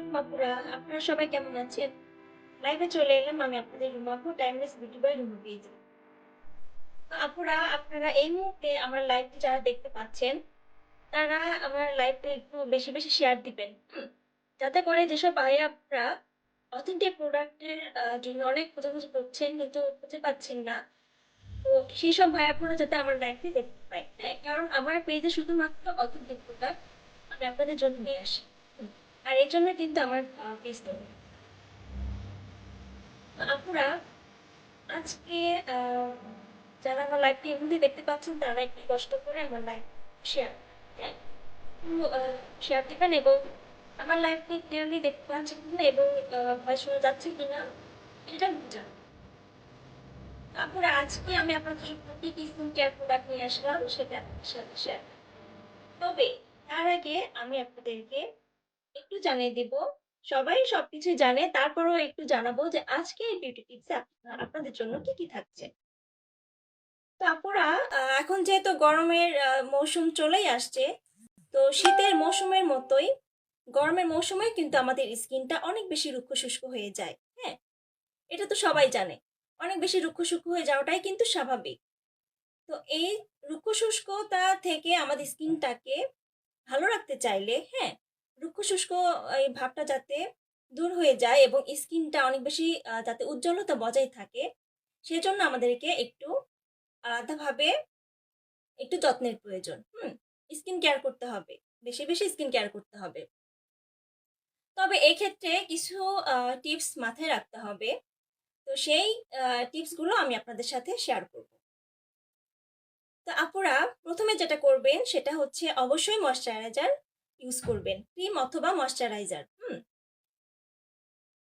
আপনারা সবাই কেমন আছেন? চলে এলাম আমি আপনাদের বিউটি আপুরা আপনারা এই মুহূর্তে আমার যারা দেখতে পাচ্ছেন তারা আমার একটু বেশি বেশি শেয়ার দিবেন। যাতে করে যেসব ভাই আপনারা অথেন্টিক প্রোডাক্টের জন্য অনেক খোঁজাখুঁজি করছেন কিন্তু খুঁজে পাচ্ছেন না তো সেই সব ভাই আপনারা যাতে আমার লাইভটি দেখতে পাই হ্যাঁ, কারণ আমার পেজে শুধুমাত্র অথেন্টিক প্রোডাক্ট আমি আপনাদের জন্য নিয়ে আসি। আর এর জন্য কিন্তু আমার পেজ তৈরি আপুরা, আজকে যারা আমার লাইভটি এমনি দেখতে পাচ্ছেন, তারা একটু কষ্ট করে আমার লাইভ শেয়ার শেয়ার দিবেন এবং আমার লাইভটি ক্লিয়ারলি দেখতে পাচ্ছেন কিনা এবং ভয়েস শোনা যাচ্ছে কিনা, এটা বুঝা আপুরা, আজকে আমি আপনাদের কি কি স্কিন কেয়ার প্রোডাক্ট নিয়ে আসলাম, সেটা শেয়ার তবে, তার আগে আমি আপনাদেরকে একটু জানিয়ে দিব। সবাই সবকিছু জানে, তারপরেও একটু জানাব যে আজকে বিউটি টিপসে আপনাদের জন্য কি কি থাকছে। তো আপুরা এখন যেহেতু গরমের মৌসুম চলেই আসছে, তো শীতের মৌসুমের মতোই, গরমের মৌসুমে কিন্তু আমাদের স্কিনটা অনেক বেশি রুক্ষ শুষ্ক হয়ে যায় হ্যাঁ? এটা তো সবাই জানে। অনেক বেশি রুক্ষ শুষ্ক হয়ে যাওয়াটাই কিন্তু স্বাভাবিক। তো এই রুক্ষ শুষ্কতা থেকে আমাদের স্কিনটাকে ভালো রাখতে চাইলে হ্যাঁ? রুক্ষ শুষ্ক এই ভাবটা যাতে দূর হয়ে যায় এবং স্কিনটা অনেক বেশি যাতে উজ্জ্বলতা বজায় থাকে, সেজন্য আমাদেরকে একটু আলাদাভাবে একটু যত্নের প্রয়োজন। হুম, স্কিন কেয়ার করতে হবে, বেশি বেশি স্কিন কেয়ার করতে হবে। তবে এক্ষেত্রে কিছু টিপস মাথায় রাখতে হবে। তো সেই টিপসগুলো আমি আপনাদের সাথে শেয়ার করব। তো আপুরা, প্রথমে যেটা করবেন সেটা হচ্ছে অবশ্যই ময়শ্চারাইজার ইউজ করবেন। ক্রিম অথবা ময়শ্চারাইজার হুম?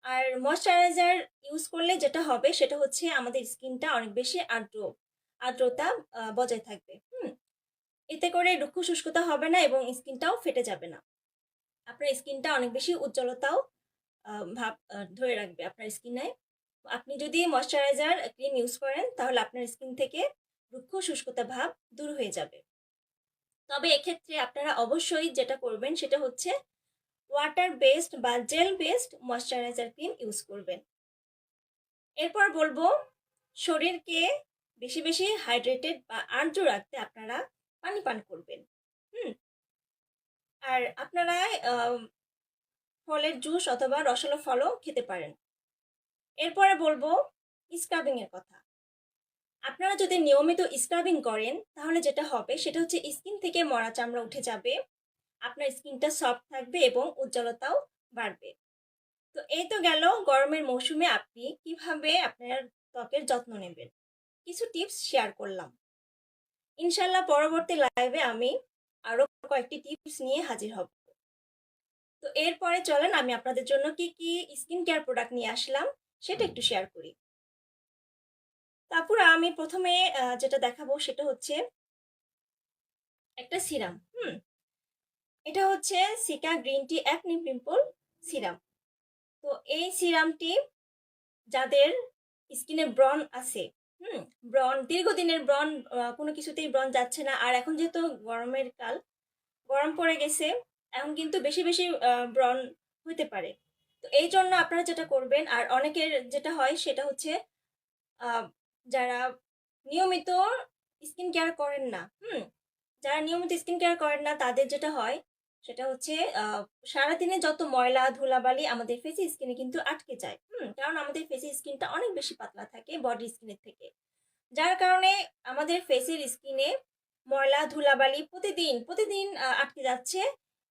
আর ময়শ্চারাইজার ইউজ করলে যেটা হবে সেটা হচ্ছে আমাদের স্কিনটা অনেক বেশি আর্দ্র, আর্দ্রতা বজায় থাকবে, হুম? এতে করে রুক্ষ শুষ্কতা হবে না এবং স্কিনটাও ফেটে যাবে না। আপনার স্কিনটা অনেক বেশি উজ্জ্বলতাও ভাব ধরে রাখবে আপনার স্কিনে। আপনি যদি ময়শ্চারাইজার ক্রিম ইউজ করেন, তাহলে আপনার স্কিন থেকে রুক্ষ শুষ্কতা ভাব দূর হয়ে যাবে। তবে এক্ষেত্রে আপনারা অবশ্যই যেটা করবেন সেটা হচ্ছে ওয়াটার বেসড বা gel based moisturiser cream use করবেন। এরপর বলব, শরীরকে বেশি বেশি হাইড্রেটেড বা আর্দ্র রাখতে আপনারা পানি পান করবেন, হুম? আর আপনারা ফলের জুস অথবা রসালো ফলও খেতে পারেন। এরপরে বলব স্ক্রাবিং এর কথা। আপনারা যদি নিয়মিত স্ক্রাবিং করেন, তাহলে যেটা হবে, সেটা হচ্ছে স্কিন থেকে মরা চামড়া উঠে যাবে, আপনার স্কিনটা সফট থাকবে এবং উজ্জ্বলতাও বাড়বে। তো এই তো গেল গরমের মৌসুমে আপনি কীভাবে আপনার ত্বকের যত্ন নেবেন। কিছু টিপস শেয়ার করলাম। ইনশাল্লাহ পরবর্তী লাইভে আমি আরও কয়েকটি টিপস নিয়ে হাজির হব। তো এরপরে চলেন, আমি আপনাদের জন্য কি কি স্কিন কেয়ার প্রোডাক্ট নিয়ে আসলাম, সেটা একটু শেয়ার করি। তারপর আমি প্রথমে যেটা দেখাবো সেটা হচ্ছে একটা সিরাম, হুম? এটা হচ্ছে cica green tea acne pimple serum. তো এই সিরামটি যাদের স্কিনে ব্রন আছে, হুম? ব্রন দীর্ঘদিনের ব্রন কোনো কিছুতেই ব্রন যাচ্ছে না। আর এখন যেহেতু গরমের কাল, গরম পড়ে গেছে, এখন কিন্তু বেশি বেশি ব্রন হতে পারে। তো এই জন্য আপনারা যেটা করবেন, আর অনেকের যেটা হয় সেটা হচ্ছে যারা নিয়মিত স্কিন কেয়ার করেন না, হুম, যারা নিয়মিত স্কিন কেয়ার করেন না, তাদের যেটা হয়, সেটা হচ্ছে সারাদিনে যত ময়লা, ধুলাবালি আমাদের ফেসে স্কিনে কিন্তু আটকে যায়, হুম, কারণ আমাদের ফেসের স্কিনটা অনেক বেশি পাতলা থাকে বডি স্কিনের থেকে। যার কারণে আমাদের ফেসের স্কিনে ময়লা, ধুলাবালি প্রতিদিন প্রতিদিন আটকে যাচ্ছে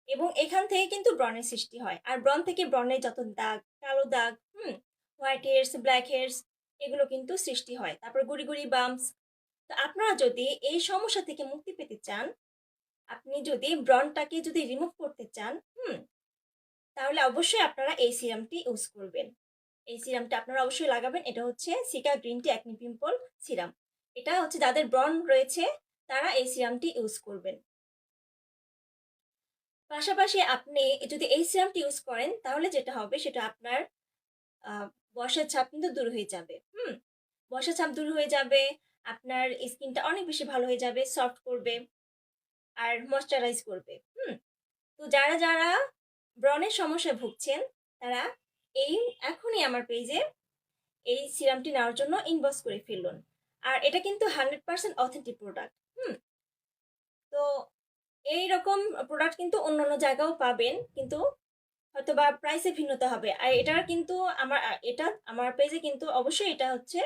এবং এখান থেকে কিন্তু ব্রণের সৃষ্টি হয়। আর ব্রণ থেকে ব্রণের যত দাগ, কালো দাগ, হুম হোয়াইট হেয়ার্স ব্ল্যাক হেয়ার্স এগুলো কিন্তু সৃষ্টি হয়। তারপর গুড়ি গুড়ি বাম্পস তো আপনারা যদি এই সমস্যা থেকে মুক্তি পেতে চান, আপনি যদি ব্রনটাকে যদি রিমুভ করতে চান, হুম, তাহলে অবশ্যই আপনারা এই সিরামটি ইউজ করবেন। এই সিরামটা আপনারা অবশ্যই লাগাবেন। এটা হচ্ছে cica green tea acne pimple serum. এটা হচ্ছে যাদের ব্রন রয়েছে, তারা এই সিরামটি ইউজ করবেন। পাশাপাশি আপনি যদি এই সিরামটি ইউজ করেন, তাহলে যেটা হবে, সেটা আপনার বর্ষার ছাপ কিন্তু দূর হয়ে যাবে, হুম? বর্ষার ছাপ দূর হয়ে যাবে, আপনার স্কিনটা অনেক বেশি ভালো হয়ে যাবে, সফট করবে আর ময়শ্চারাইজ করবে, হুম? তো যারা যারা ব্রণের সমস্যায় ভুগছেন, তারা এই, এখনই আমার পেজে এই সিরামটি নেওয়ার জন্য ইনবক্স করে ফেলুন। আর এটা কিন্তু হান্ড্রেড পার্সেন্ট অথেন্টিক প্রোডাক্ট হুম? তো এই রকম প্রোডাক্ট কিন্তু অন্য অন্য জায়গাও পাবেন, কিন্তু হয়তো বা প্রাইসে ভিন্নতা হবে। আর এটা কিন্তু আমার, এটা আমার পেজে কিন্তু অবশ্যই এটা হচ্ছে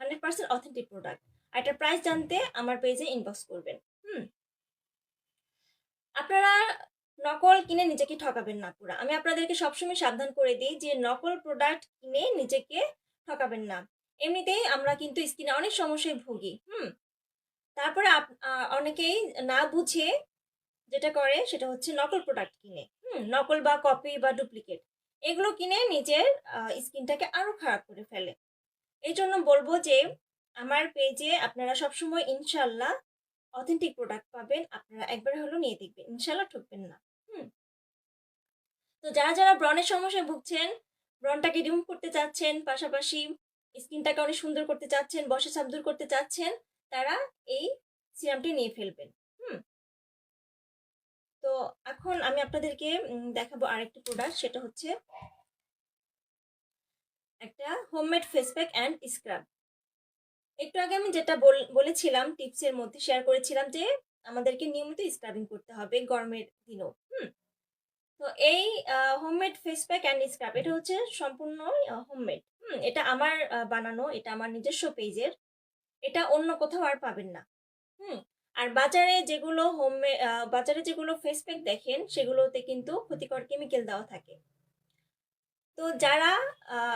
হান্ড্রেড পার্সেন্ট অথেন্টিক প্রোডাক্ট আর এটার প্রাইস জানতে আমার পেজে ইনবক্স করবেন। হুম। আপনারা নকল কিনে নিজেকে ঠকাবেন না পুরা। আমি আপনাদেরকে সবসময় সাবধান করে দিই যে নকল প্রোডাক্ট কিনে নিজেকে ঠকাবেন না। এমনিতেই আমরা কিন্তু স্কিনে অনেক সমস্যায় ভুগি। হুম। তারপরে অনেকেই না বুঝে যেটা করে সেটা হচ্ছে নকল প্রোডাক্ট কিনে। নকল বা কপি বা ডুপ্লিকেট এগুলো কিনে নিজের স্কিনটাকে আরও খারাপ করে ফেলে। এই জন্য বলব যে, আমার পেজে আপনারা সবসময় ইনশাল্লাহ অথেন্টিক প্রোডাক্ট পাবেন। আপনারা একবার হলেও নিয়ে দেখবেন। ইনশাল্লাহ ঠকবেন না। হুম। তো যারা যারা ব্রণের সমস্যায় ভুগছেন, ব্রণটাকে রিমুভ করতে চাচ্ছেন, পাশাপাশি স্কিনটাকে অনেক সুন্দর করতে চাচ্ছেন, বসে ছাপ দূর করতে চাচ্ছেন, তারা এই সিরামটি নিয়ে ফেলবেন। এখন আমি আপনাদেরকে দেখাবো আরেকটি প্রোডাক্ট সেটা হচ্ছে একটা homemade face pack and scrub একটু আগে আমি যেটা বল- বলেছিলাম টিপসের মধ্যে শেয়ার করেছিলাম যে, আমাদেরকে নিয়মিত স্ক্রাবিং করতে হবে গরমের দিনও, হুম? তো এই homemade face pack and scrub এটা হচ্ছে সম্পূর্ণ হোমমেড হুম? এটা আমার বানানো, এটা আমার নিজস্ব পেজের এটা অন্য কোথাও আর পাবেন না, হুম? আর বাজারে যেগুলো হোমে বাজারে যেগুলো ফেস প্যাক দেখেন, সেগুলোতে কিন্তু ক্ষতিকর কেমিক্যাল দেওয়া থাকে। তো যারা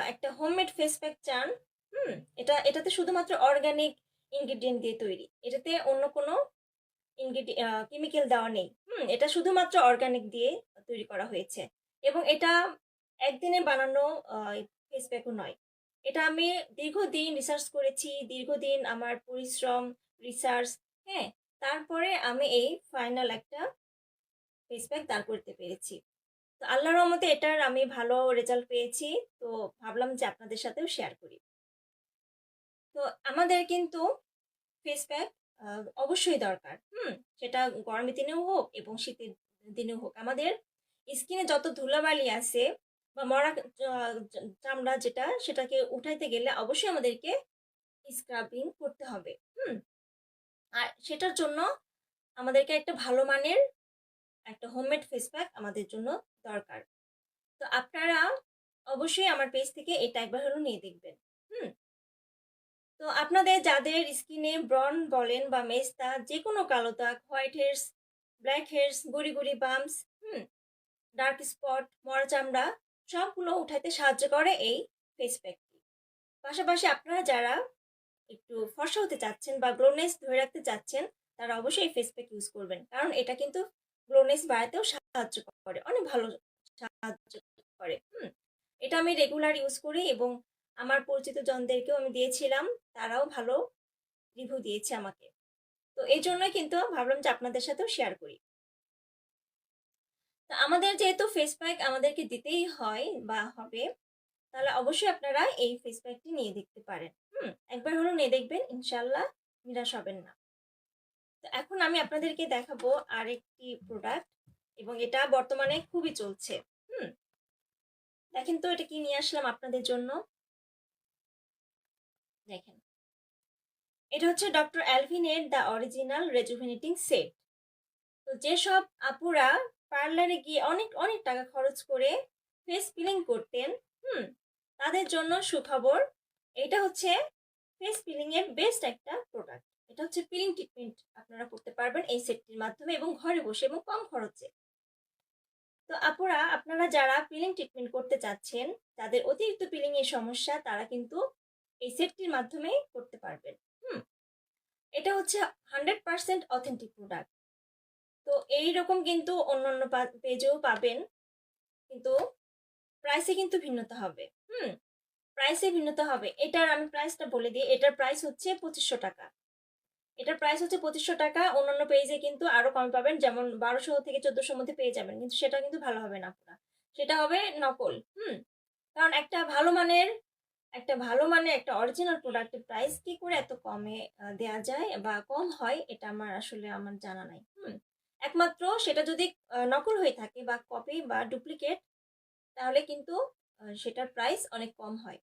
একটা হোমমেড ফেস প্যাক চান, হুম, এটা, এটাতে শুধুমাত্র অর্গানিক ইনগ্রিডিয়েন্ট দিয়ে তৈরি। এটাতে অন্য কোনো কেমিক্যাল দেওয়া নেই। হুম, এটা শুধুমাত্র অর্গানিক দিয়ে তৈরি করা হয়েছে। এবং এটা একদিনে বানানো ফেস প্যাকও নয়। এটা আমি দীর্ঘদিন রিসার্চ করেছি, দীর্ঘদিন আমার পরিশ্রম রিসার্চ হ্যাঁ তারপরে আমি এই ফাইনাল একটা ফেস প্যাক দাঁড় করতে পেরেছি। তো আল্লাহর রহমতে এটার আমি ভালো রেজাল্ট পেয়েছি। তো ভাবলাম যে আপনাদের সাথেও শেয়ার করি। তো আমাদের কিন্তু ফেস প্যাক অবশ্যই দরকার। হুম, সেটা গরমের দিনেও হোক এবং শীতের দিনেও হোক। আমাদের স্কিনে যত ধুলাবালি আছে বা মরা চামড়া যেটা, সেটাকে উঠাইতে গেলে অবশ্যই আমাদেরকে স্ক্রাবিং করতে হবে। হুম আর সেটার জন্য আমাদেরকে একটা ভালো মানের একটা হোমমেড ফেস প্যাক আমাদের জন্য দরকার। তো আপনারা অবশ্যই আমার পেজ থেকে এটা একবার হলো নিয়ে দেখবেন, হুম? তো আপনাদের যাদের স্কিনে ব্রন বলেন বা মেস্তা যে কোনো কালো দাগ, হোয়াইট হেয়ার্স, ব্ল্যাক হেয়ার্স, গুড়ি গুড়ি বামস, হুম? ডার্ক স্পট, মরা চামড়া, সবগুলো উঠাইতে সাহায্য করে এই ফেস প্যাকটি পাশাপাশি আপনারা যারা একটু ফর্সা হতে চাচ্ছেন বা গ্লোনেস ধরে রাখতে চাচ্ছেন, তারা অবশ্যই ফেস প্যাক ইউজ করবেন। কারণ এটা কিন্তু গ্লোনেস বাড়াতেও সাহায্য করে, অনেক ভালো সাহায্য করে, হুম। এটা আমি রেগুলার ইউজ করি এবং আমার পরিচিত জনদেরকেও আমি দিয়েছিলাম, তারাও ভালো রিভিউ দিয়েছে আমাকে। তো এই জন্যই কিন্তু ভাবলাম যে আপনাদের সাথেও শেয়ার করি। তো আমাদের যেহেতু ফেস প্যাক আমাদেরকে দিতেই হয় বা হবে তাহলে অবশ্যই আপনারা এই ফেস প্যাকটি নিয়ে দেখতে পারেন। হুম, একবার হলো নিয়ে দেখবেন, ইনশাল্লাহ নিরাশ হবেন না। তো এখন আমি আপনাদেরকে দেখাবো আরেকটি প্রোডাক্ট এবং এটা বর্তমানে খুবই চলছে। হুম, দেখেন তো এটা কি নিয়ে আসলাম আপনাদের জন্য? দেখেন। এটা হচ্ছে ডক্টর অ্যালভিনের দ্য অরিজিনাল রেজুভেনেটিং সেট তো যেসব আপুরা পার্লারে গিয়ে অনেক অনেক টাকা খরচ করে ফেস পিলিং করতেন হুম, তাদের জন্য সুখবর। এটা হচ্ছে ফেস পিলিং এর বেস্ট একটা প্রোডাক্ট এটা হচ্ছে পিলিং ট্রিটমেন্ট আপনারা করতে পারবেন এই সেটটির মাধ্যমে এবং ঘরে বসে এবং কম খরচে। তো আপুরা, আপনারা যারা পিলিং ট্রিটমেন্ট করতে চাচ্ছেন তাদের অতিরিক্ত পিলিং এর সমস্যা, তারা কিন্তু এই সেটটির মাধ্যমে করতে পারবেন। হুম, এটা হচ্ছে হান্ড্রেড পার্সেন্ট অথেন্টিক প্রোডাক্ট তো এই রকম কিন্তু অন্য অন্য পেজেও পাবেন। কিন্তু প্রাইসে কিন্তু ভিন্নতা হবে। হুম? প্রাইসে ভিন্নতা হবে। এটার আমি প্রাইসটা বলে দিই। এটার প্রাইস হচ্ছে পঁচিশশো টাকা। এটার প্রাইস হচ্ছে পঁচিশশো টাকা। অন্যান্য পেজে কিন্তু আরও কম পাবেন। যেমন বারোশো থেকে চোদ্দশোর মধ্যে পেয়ে যাবেন। কিন্তু সেটা কিন্তু ভালো হবে না আপনার সেটা হবে নকল। হুম? কারণ একটা ভালো মানের, একটা ভালো মানের, একটা অরিজিনাল প্রোডাক্টের প্রাইস কি করে এত কমে দেয়া যায় বা কম হয়, এটা আমার আসলে আমার জানা নাই। হুম? একমাত্র সেটা যদি নকল হয়ে থাকে বা কপি বা ডুপ্লিকেট তাহলে কিন্তু সেটার প্রাইস অনেক কম হয়।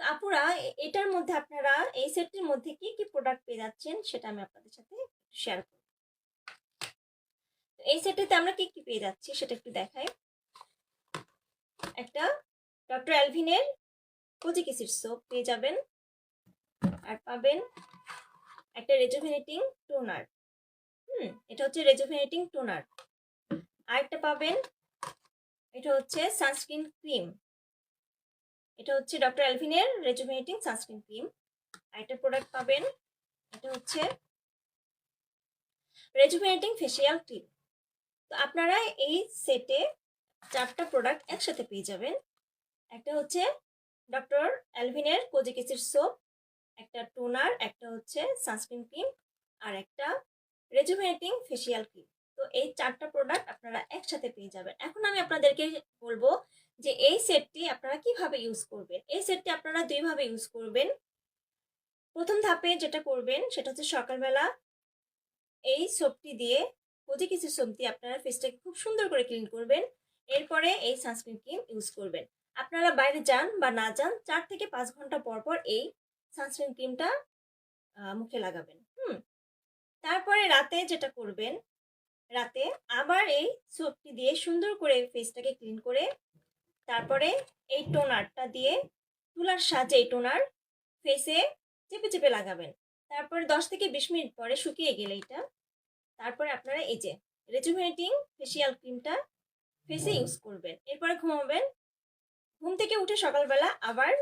তো আপুরা এটার মধ্যে আপনারা, এই সেটটির মধ্যে কি কি প্রোডাক্ট পেয়ে যাচ্ছেন, সেটা আমি আপনাদের সাথে শেয়ার করব। এই সেটটিতে আমরা কি কি পেয়ে যাচ্ছি, সেটা একটু দেখাই। একটা ডক্টর অ্যালভিনের কোজি কিসির সোপ পেয়ে যাবেন। আর পাবেন একটা রেজুভেনেটিং টোনার হুম, এটা হচ্ছে রেজুভেনেটিং টোনার আরেকটা পাবেন এটা হচ্ছে সানস্ক্রিন ক্রিম এটা হচ্ছে ডক্টর অ্যালভিনের রেজুভেনেটিং সানস্ক্রিন ক্রিম আরেকটা প্রোডাক্ট পাবেন, এটা হচ্ছে রেজুভেনেটিং ফেসিয়াল ক্রিম তো আপনারা এই সেটে চারটা প্রোডাক্ট একসাথে পেয়ে যাবেন। একটা হচ্ছে ডক্টর অ্যালভিনের কোজিকিসির সোপ একটা টোনার একটা হচ্ছে সানস্ক্রিন ক্রিম আর একটা রেজুভেনেটিং ফেসিয়াল ক্রিম তো এই চারটা প্রোডাক্ট আপনারা একসাথে পেয়ে যাবেন। এখন আমি আপনাদেরকে বলব যে এই সেটটি আপনারা কীভাবে ইউজ করবেন? এই সেটটি আপনারা দুইভাবে ইউজ করবেন। প্রথম ধাপে যেটা করবেন, সেটা হচ্ছে সকালবেলা এই সোপটি দিয়ে প্রতি কিছু সোপ দিয়ে আপনারা ফেসটাকে খুব সুন্দর করে ক্লিন করবেন। এরপরে এই সানস্ক্রিন ক্রিম ইউজ করবেন। আপনারা বাইরে যান বা না যান, চার থেকে পাঁচ ঘণ্টা পর পর এই সানস্ক্রিন ক্রিমটা মুখে লাগাবেন। হুম। তারপরে রাতে যেটা করবেন রাতে আবার এই সোপটি দিয়ে সুন্দর করে ফেসটাকে ক্লিন করে তারপরে এই টোনারটা দিয়ে তুলার সাহায্যে এই টোনার ফেসে চেপে চেপে লাগাবেন। তারপরে দশ থেকে বিশ মিনিট পরে শুকিয়ে গেলে এটা তারপরে আপনারা এই যে রেজুভেনেটিং ফেসিয়াল ক্রিমটা ফেসে ইউজ করবেন। এরপরে ঘুমাবেন। ঘুম থেকে উঠে সকালবেলা আবার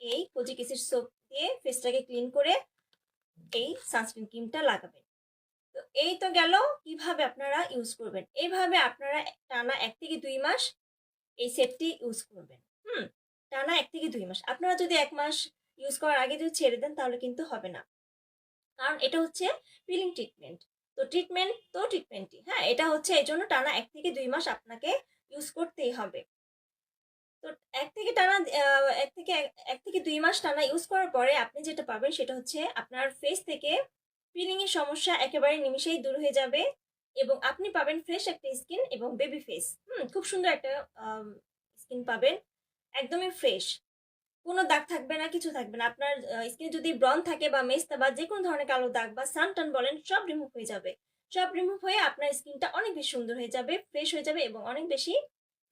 এই কোজি কিসির সোপ দিয়ে ফেসটাকে ক্লিন করে এই সানস্ক্রিন ক্রিমটা লাগাবেন। তো এই তো গেল কীভাবে আপনারা ইউজ করবেন। এইভাবে আপনারা টানা এক থেকে দুই মাস এই সেটটি ইউজ করবেন। হুম, টানা এক থেকে দুই মাস। আপনারা যদি এক মাস ইউজ করার আগে যদি ছেড়ে দেন তাহলে কিন্তু হবে না। কারণ এটা হচ্ছে পিলিং ট্রিটমেন্ট তো ট্রিটমেন্ট তো ট্রিটমেন্টই হ্যাঁ এটা হচ্ছে এই জন্য টানা এক থেকে দুই মাস আপনাকে ইউজ করতেই হবে। তো এক থেকে টানা এক থেকে এক থেকে দুই মাস টানা ইউজ করার পরে আপনি যেটা পাবেন সেটা হচ্ছে আপনার ফেস থেকে পিলিং এর সমস্যা একেবারে নিমিশেই দূর হয়ে যাবে এবং আপনি পাবেন ফ্রেশ একটা স্কিন এবং বেবি ফেস হুম, খুব সুন্দর একটা স্কিন পাবেন। একদমই ফ্রেশ কোনো দাগ থাকবে না, কিছু থাকবে না। আপনার স্কিনে যদি ব্রন থাকে বা মেস্তা বা যে কোনো ধরনের কালো দাগ বা সান টান বলেন, সব রিমুভ হয়ে যাবে। সব রিমুভ হয়ে আপনার স্কিনটা অনেক বেশি সুন্দর হয়ে যাবে ফ্রেশ হয়ে যাবে এবং অনেক বেশি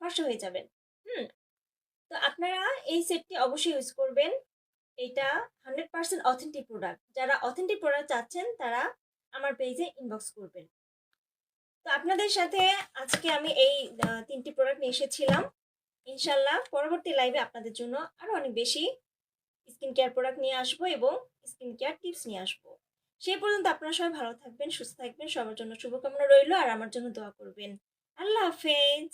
ফর্সা হয়ে যাবেন। হুম, তো আপনারা এই সেটটি অবশ্যই ইউজ করবেন। এটা হান্ড্রেড পার্সেন্ট অথেন্টিক প্রোডাক্ট যারা অথেন্টিক প্রোডাক্ট চাচ্ছেন, তারা আমার পেজে ইনবক্স করবেন। তো আপনাদের সাথে আজকে আমি এই তিনটি প্রোডাক্ট নিয়ে এসেছিলাম। ইনশাল্লাহ পরবর্তী লাইভে আপনাদের জন্য আরও অনেক বেশি স্কিন কেয়ার প্রোডাক্ট নিয়ে আসব এবং স্কিন কেয়ার টিপস নিয়ে আসব। সেই পর্যন্ত আপনারা সবাই ভালো থাকবেন, সুস্থ থাকবেন। সবার জন্য শুভকামনা রইল আর আমার জন্য দোয়া করবেন। আল্লাহ হাফেজ!